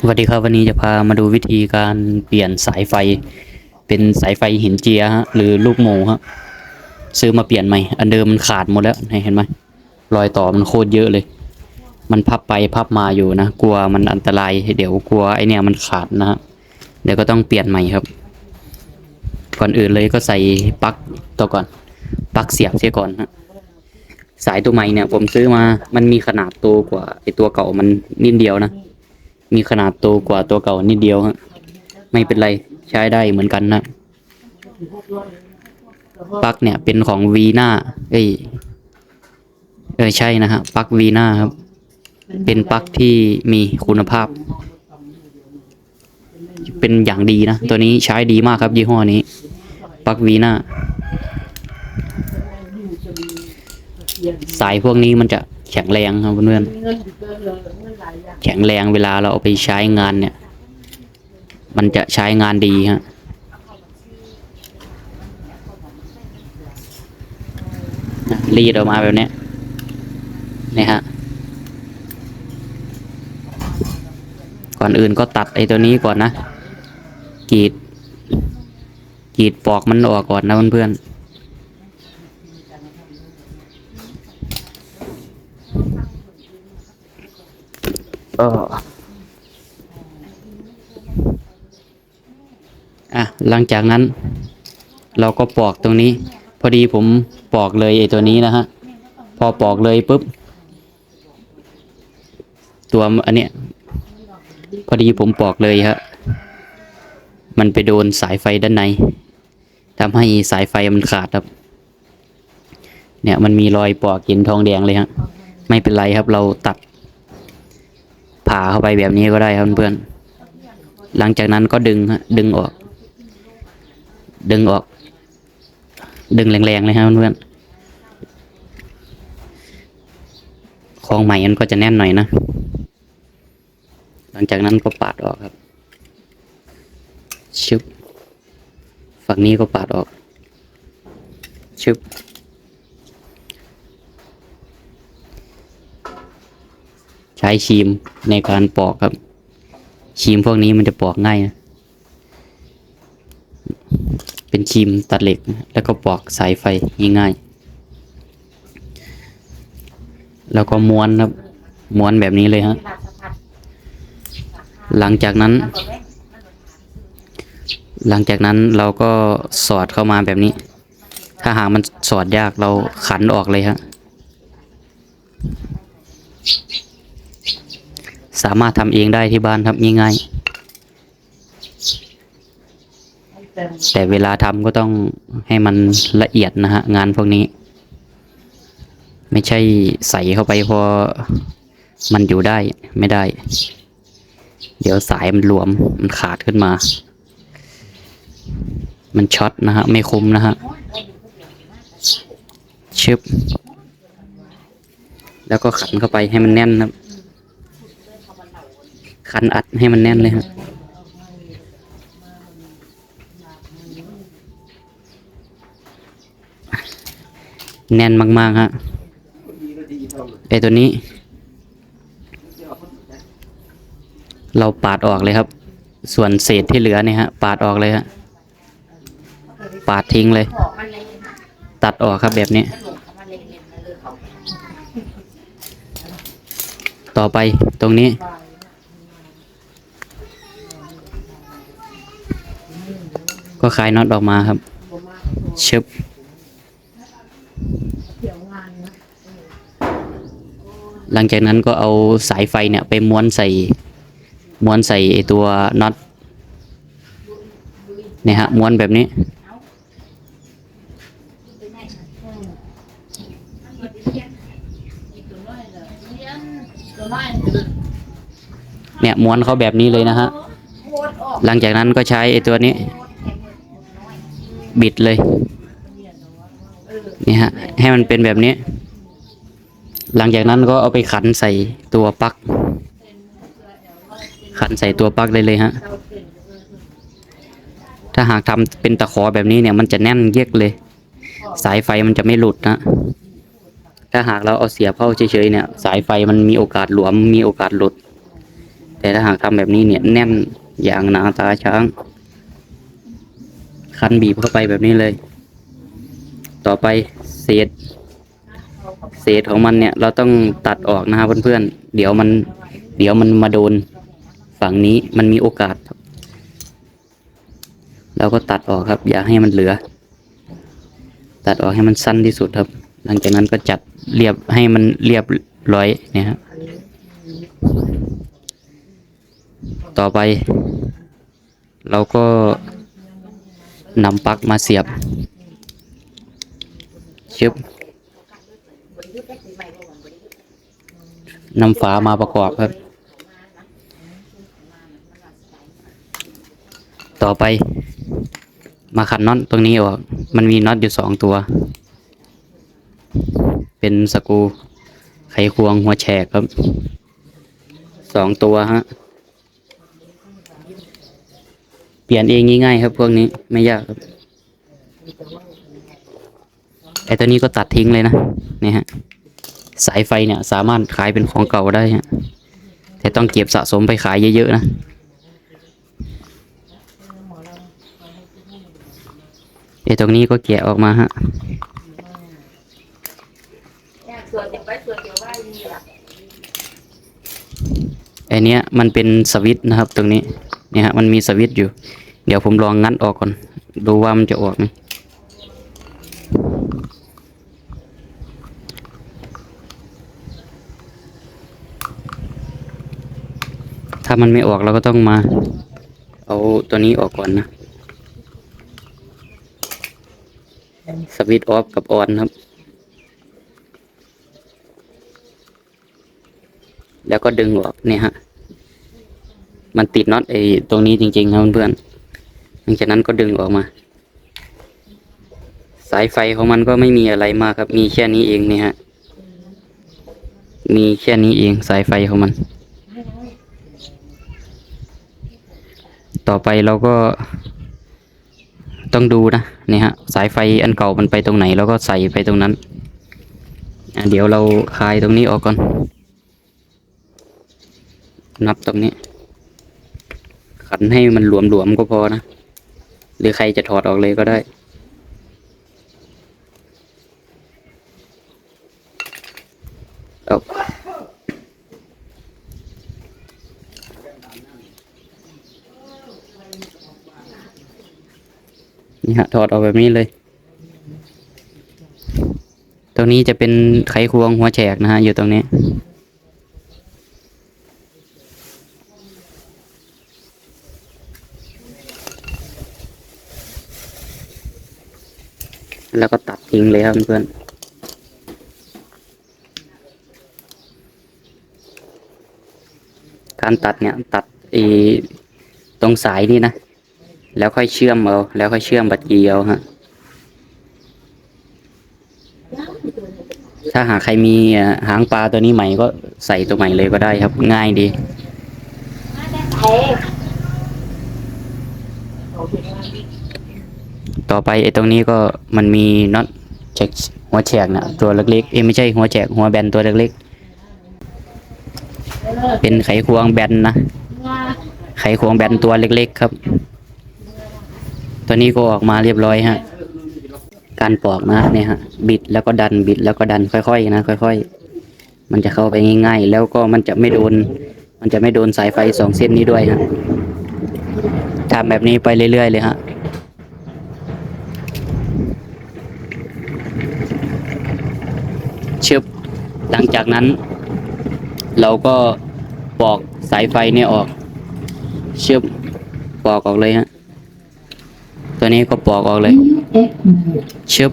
สวัสดีครับวันนี้จะพามาดูวิธีการเปลี่ยนสายไฟ เป็นสายไฟหินเจียฮะหรือลูกโม่ฮะซื้อมาเปลี่ยนใหม่อันเดิมมันขาดหมดแล้วเห็นไหมรอยต่อมันโคตรเยอะเลย มันพับไปพับมาอยู่นะกลัวมันอันตรายเดี๋ยวกลัวไอเนี่ยมันขาดนะฮะเดี๋ยวก็ต้องเปลี่ยนใหม่ครับ ก่อนอื่นเลยก็ใส่ปลั๊กตัวก่อนปลั๊กเสียบเสียก่อนฮะสายตัวใหม่เนี่ยผมซื้อมามันมีขนาดโตกว่าไอตัวเก่ามันนิดเดียวนะ มีขนาดโตกว่าตัวเก่านิดเดียวฮะไม่เป็นไรใช้ได้เหมือนกันนะปลั๊กเนี่ยเป็นของวีนาเอ้ยเออใช่นะฮะปลั๊กวีนาครับ เป็นปลั๊กที่มีคุณภาพ เป็นอย่างดีนะ ตัวนี้ใช้ดีมากครับ ยี่ห้อนี้ปลั๊กวีนาสายพวกนี้มันจะ แข็งแรงครับเพื่อนๆแข็งแรงเวลาเราเอาไปใช้งานเนี่ย มันจะใช้งานดีฮะนะรีดออกมาแบบเนี้ยนี่ฮะก่อนอื่นก็ตัดไอ้ตัวนี้ก่อนนะกรีดกรีดปอกมันออกก่อนนะเพื่อนๆ อะหลังจากนั้น เราก็ปอกตรงนี้ พอดีผมปอกเลยไอ้ตัวนี้นะฮะ พอปอกเลยปุ๊บ ตัวอันเนี้ยพอดีผมปอกเลยฮะ มันไปโดนสายไฟด้านในทำให้สายไฟมันขาดครับ เนี่ยมันมีรอยปอกเห็นทองแดงเลยฮะ ไม่เป็นไรครับเราตัด ผ่าเข้าไปแบบนี้ก็ได้ครับเพื่อนๆหลังจากนั้นก็ดึงฮะดึงออก ดึงออก ดึงแรงๆเลยครับเพื่อนๆของใหม่มันก็จะแน่นหน่อยนะ หลังจากนั้นก็ปาดออกครับชึบ ฝั่งนี้ก็ปาดออกชึบ ใช้ครีมในการปอกครับครีมพวกนี้มันจะปอกง่ายนะ เป็นครีมตัดเหล็ก แล้วก็ปอกสายไฟง่ายๆแล้วก็ม้วนครับม้วนแบบนี้เลยฮะ หลังจากนั้น หลังจากนั้นเราก็สอดเข้ามาแบบนี้ ถ้าหากมันสอดยากเราขันออกเลยฮะ สามารถทำเองได้ที่บ้านครับง่ายๆ แต่เวลาทำก็ต้องให้มันละเอียดนะฮะ งานพวกนี้ ไม่ใช่ใส่เข้าไปพอมันอยู่ได้ไม่ได้ เดี๋ยวสายมันหลวมมันขาดขึ้นมา มันช็อตนะฮะ ไม่คุ้มนะฮะชึบแล้วก็ขันเข้าไปให้มันแน่นครับ ขันอัดให้มันแน่นเลยฮะแน่นมาก ๆ ฮะไอตัวนี้ เราปาดออกเลยครับ ส่วนเศษที่เหลือเนี่ยฮะ ปาดออกเลยฮะ ปาดทิ้งเลย ตัดออกครับแบบนี้ ต่อไปตรงนี้ ก็คลายน็อตออกมาครับชึบหลังจากนั้นก็เอาสายไฟเนี่ยไปม้วนใส่ม้วนใส่ตัวน็อตเนี่ยฮะม้วนแบบนี้ เนี่ยม้วนเขาแบบนี้เลยนะฮะ หลังจากนั้นก็ใช้ไอตัวนี้ บิดเลยนี่ฮะให้มันเป็นแบบนี้ หลังจากนั้นก็เอาไปขันใส่ตัวปลั๊กขันใส่ตัวปลั๊กได้เลยฮะถ้าหากทำเป็นตะขอแบบนี้เนี่ย มันจะแน่นเยียกเลย สายไฟมันจะไม่หลุดนะถ้าหากเราเอาเสียบเข้าเฉยๆเนี่ย สายไฟมันมีโอกาสหลวมมีโอกาสหลุด แต่ถ้าหากทำแบบนี้เนี่ยแน่นอย่างหนาตาช้าง คันบีบเข้าไปแบบนี้เลย ต่อไปเศษ เศษของมันเนี่ย เราต้องตัดออกนะครับเพื่อนๆเดี๋ยวมัน เดี๋ยวมันมาโดน ฝั่งนี้มันมีโอกาสครับเราก็ตัดออกครับ อย่าให้มันเหลือ ตัดออกให้มันสั้นที่สุดครับ หลังจากนั้นก็จัดเรียบให้มันเรียบร้อยเนี่ยครับต่อไป เราก็ นำปลั๊กมาเสียบชึบนำฝามาประกอบครับ ต่อไป มาขันน็อตตรงนี้ออก มันมีน็อตอยู่สองตัว เป็นสกูไขควงหัวแฉกครับสองตัวฮะ เปลี่ยนเองง่ายๆครับ พวกนี้ไม่ยากครับไอตัวนี้ก็ตัดทิ้งเลยนะเนี่ยฮะสายไฟเนี่ย สามารถขายเป็นของเก่าได้ฮะแต่ต้องเก็บสะสมไปขายเยอะๆนะไอตรงนี้ก็แกะออกมาฮะไปส่วนเดี๋ยวว่ามีหลักไอเนี้ยมันเป็นสวิตช์นะครับ ตรงนี้เนี่ยฮะมันมีสวิตช์อยู่ เดี๋ยวผมลองงัดออกก่อน ดูว่ามันจะออกไหมถ้ามันไม่ออกเราก็ต้องมา เอาตัวนี้ออกก่อนนะสวิตช์ออฟกับออนครับ แล้วก็ดึงออกเนี่ยฮะ มันติดน็อตไอ้ตรงนี้จริงๆครับเพื่อนๆ หลังจากนั้นก็ดึงออกมา สายไฟของมันก็ไม่มีอะไรมากครับ มีแค่นี้เองเนี่ยฮะ มีแค่นี้เองสายไฟของมัน ต่อไปเราก็ต้องดูนะนี่ฮะ สายไฟอันเก่ามันไปตรงไหนเราก็ใส่ไปตรงนั้นเดี๋ยวเราคลายตรงนี้ออกก่อน นับตรงนี้ ขันให้มันหลวมๆก็พอนะ หรือใครจะถอดออกเลยก็ได้ เอานี่ฮะถอดออกแบบนี้เลย ตรงนี้จะเป็นไขควงหัวแฉกนะฮะ อยู่ตรงนี้ แล้วก็ตัดทิ้งเลย ครับเพื่อนการตัดเนี่ยตัดไอีตรงสายนี่นะ แล้วค่อยเชื่อมเอาแล้วค่อยเชื่อมบัตรกีเอาฮะถ้าหากใครมีหางปลาตัวนี้ใหม่ก็ใส่ตัวใหม่เลยก็ได้ครับ ง่ายดีต่อไปไอ้ตรงนี้ก็มันมีน็อต แฉกหัวแฉกนะตัวเล็กๆเอ้ไม่ใช่หัวแฉกหัวแบนตัวเล็กๆ เป็นไขควงแบนนะ ไขควงแบนตัวเล็กๆครับ ตัวนี้ก็ออกมาเรียบร้อยฮะ การปอกนะเนี่ยฮะ บิดแล้วก็ดันบิดแล้วก็ดันค่อยๆนะค่อย ๆ มันจะเข้าไปง่ายๆ แล้วก็มันจะไม่โดน มันจะไม่โดนสายไฟสองเส้นนี้ด้วยฮะทำแบบนี้ไปเรื่อยๆเลยฮะ ชึบหลังจากนั้น เราก็ปอกสายไฟเนี่ยออกชึบปอกออกเลยฮะตัวนี้ก็ปอกออกเลยชึบ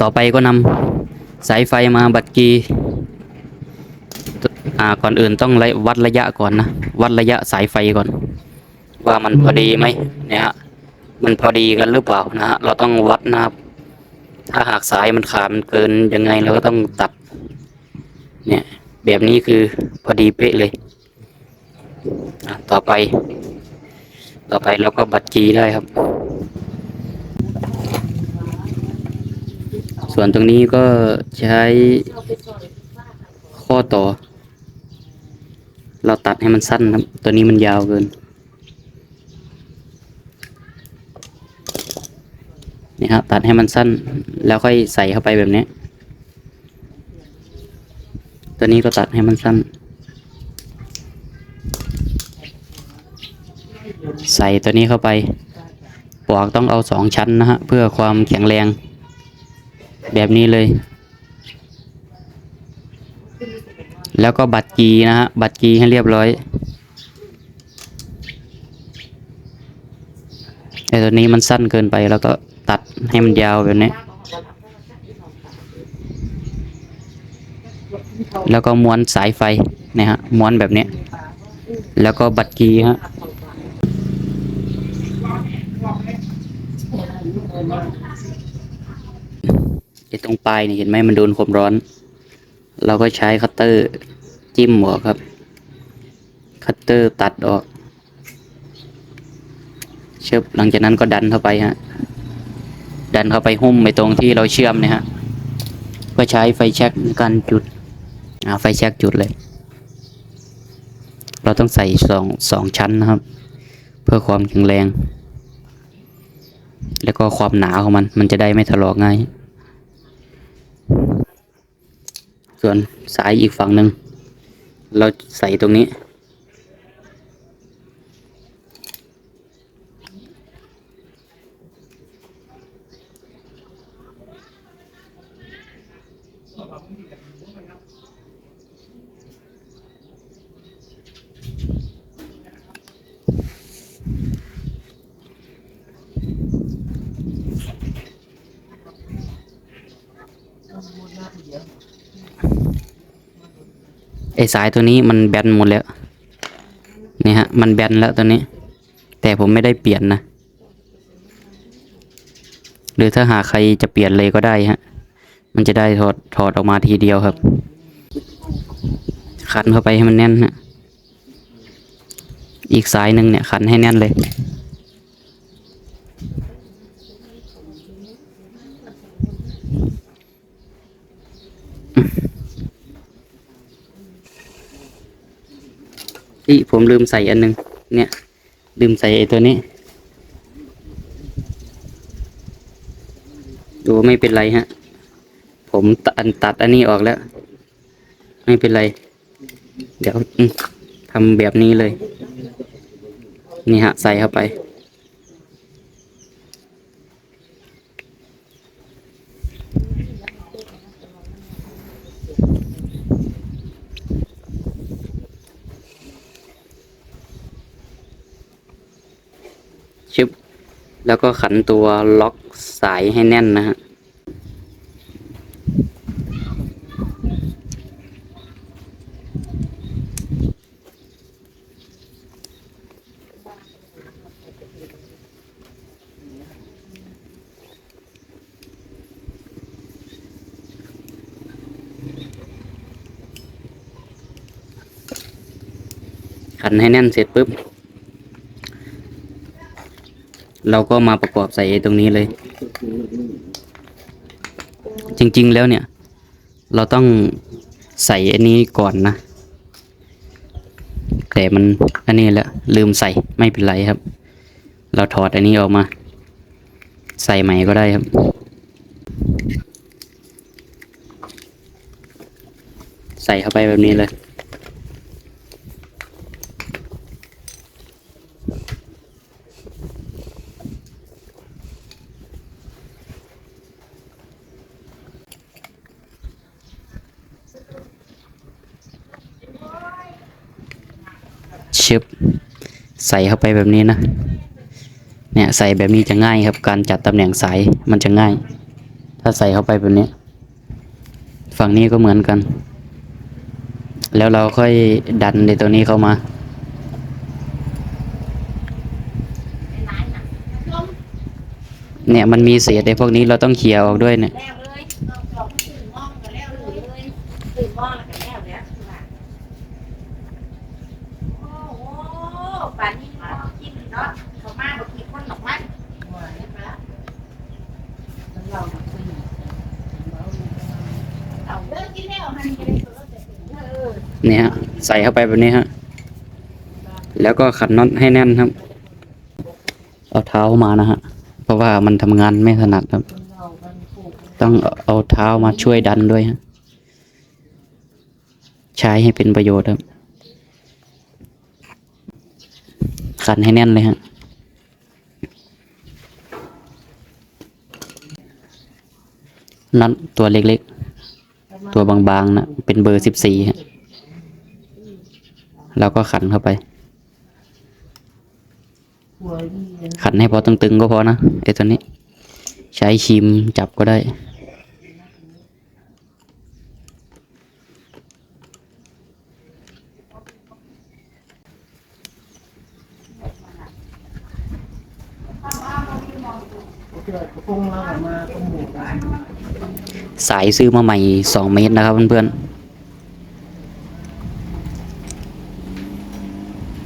ต่อไปก็นำสายไฟมาบัดกีอ่าก่อนอื่นต้องวัดระยะก่อนนะวัดระยะสายไฟก่อน ว่ามันพอดีไหมเนี่ยฮะมันพอดีกันหรือเปล่านะฮะเราต้องวัดนะครับ ถ้าหากสายมันขาดมันเกินยังไงเราก็ต้องตัด เนี่ย แบบนี้คือพอดีเป๊ะเลยต่อไป ต่อไปเราก็บัดจีได้ครับ ส่วนตรงนี้ก็ใช้ข้อต่อ เราตัดให้มันสั้นครับ ตัวนี้มันยาวเกิน นี่ครับตัดให้มันสั้นแล้วค่อยใส่เข้าไปแบบนี้ ตัวนี้ก็ตัดให้มันสั้น ใส่ตัวนี้เข้าไปปลอกต้องเอาสองชั้นนะฮะเพื่อความแข็งแรง แบบนี้เลย แล้วก็บัตรกีนะฮะบัตรกีให้เรียบร้อยไอ้ตัวนี้มันสั้นเกินไปแล้วก็ ตัดให้มันยาวแบบนี้ แล้วก็ม้วนสายไฟนะฮะม้วนแบบนี้ แล้วก็บัตรกีฮะไอ้ตรงปลายนี่เห็นไหมมันโดนความร้อน เราก็ใช้คัตเตอร์จิ้มออกครับ คัตเตอร์ตัดออกเชือบหลังจากนั้นก็ดันเข้าไปฮะ ดันเข้าไปหุ้มไปตรงที่เราเชื่อมนี่ยฮะก็ใช้ไฟแช็กในการจุดไฟแช็กจุดเลย เราต้องใส่สองสองชั้นนะครับ เพื่อความแข็งแรง แล้วก็ความหนาของมัน มันจะได้ไม่ถลอกง่าย ส่วนสายอีกฝั่งหนึ่งเราใส่ตรงนี้ อสายตัวนี้มันแบนหมดแล้วนี่ฮะมันแบนแล้วตัวนี้ แต่ผมไม่ได้เปลี่ยนนะ หรือถ้าหากใครจะเปลี่ยนเลยก็ได้ฮะ มันจะได้ถอดถอดออกมาทีเดียวครับ ขันเข้าไปให้มันแน่นฮะอีกสายหนึ่งเนี่ยขันให้แน่นเลย อีผมลืมใส่อันหนึง เนี่ย ลืมใส่ไอ้ตัวนี้ ดูไม่เป็นไรฮะ ผมตัดตัดอันนี้ออกแล้ว ไม่เป็นไร เดี๋ยวทำแบบนี้เลย นี่ฮะ ใส่เข้าไป ชึบ แล้วก็ขันตัวล็อกสายให้แน่นนะฮะขันให้แน่นเสร็จปุ๊บ เราก็มาประกอบใส่ตรงนี้เลย จริงๆแล้วเนี่ย เราต้องใส่อันนี้ก่อนนะ แต่มันอันนี้แหละลืมใส่ไม่เป็นไรครับ เราถอดอันนี้ออกมา ใส่ใหม่ก็ได้ครับใส่เข้าไปแบบนี้เลย ชึบใส่เข้าไปแบบนี้นะ เนี่ยใส่แบบนี้จะง่ายครับ การจัดตำแหน่งสายมันจะง่าย ถ้าใส่เข้าไปแบบนี้ ฝั่งนี้ก็เหมือนกัน แล้วเราค่อยดันในตัวนี้เข้ามา เนี่ยมันมีเศษในพวกนี้เราต้องเคลียออกด้วยเนี่ย แล้วเลยเอาของตื่นมองกันแล้วเลยเลยตื่นมองแล้วกันแล้วเนี่ยโอ้โหป่านนี้มองกินเนาะเขามาบอกกินคนหนอกมันเอาเลิกกิ นี่ฮะใส่เข้าไปแบบนี้ฮะแล้วก็ขันน็อตให้แน่นครับ เอาเท้ามานะฮะเพราะว่ามันทำงานไม่ถนัดครับ ต้องเอาเท้ามาช่วยดันด้วยฮะใช้ให้เป็นประโยชน์ครับขันให้แน่นเลยฮะน็อตตัวเล็กๆ ตัวบางๆนะเป็นเบอร์สิบสี่ฮะ แล้วก็ขันเข้าไป ขันให้พอตึงๆก็พอนะไอ้ตัวนี้ ใช้ครีมจับก็ได้สายซื้อมาใหม่สองเมตรนะครับเพื่อนๆ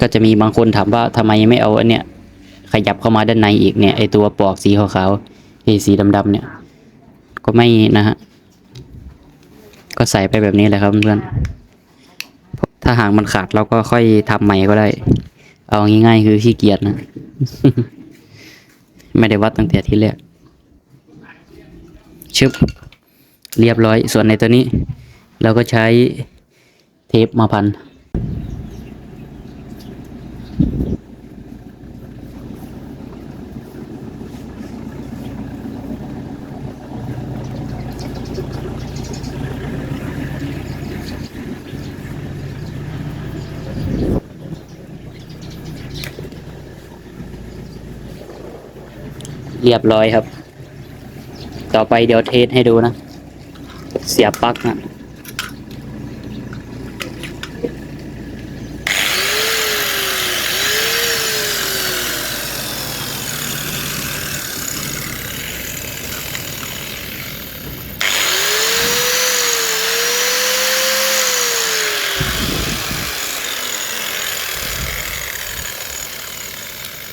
ก็จะมีบางคนถามว่าทำไมไม่เอาอันเนี้ยขยับเข้ามาด้านในอีกเนี่ยไอตัวปลอกสีขาวๆไอสีดำๆเนี่ย ก็ไม่นะฮะก็ใส่ไปแบบนี้แหละครับเพื่อนถ้าหางมันขาดเราก็ค่อยทำใหม่ก็ได้ เอาง่ายๆคือขี้เกียจนะไม่ได้วัดตั้งแต่ที่แรกชึบเรียบร้อยส่วนในตัวนี้ เราก็ใช้เทปมาพัน เรียบร้อยครับ ต่อไปเดี๋ยวเทสให้ดูนะ เสียบปลั๊กนะ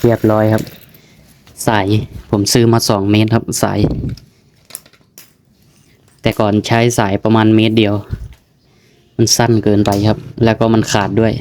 เรียบร้อยครับ สาย ผมซื้อมาสองเมตรครับสาย แต่ก่อนใช้สายประมาณเมตรเดียว มันสั้นเกินไปครับ แล้วก็มันขาดด้วย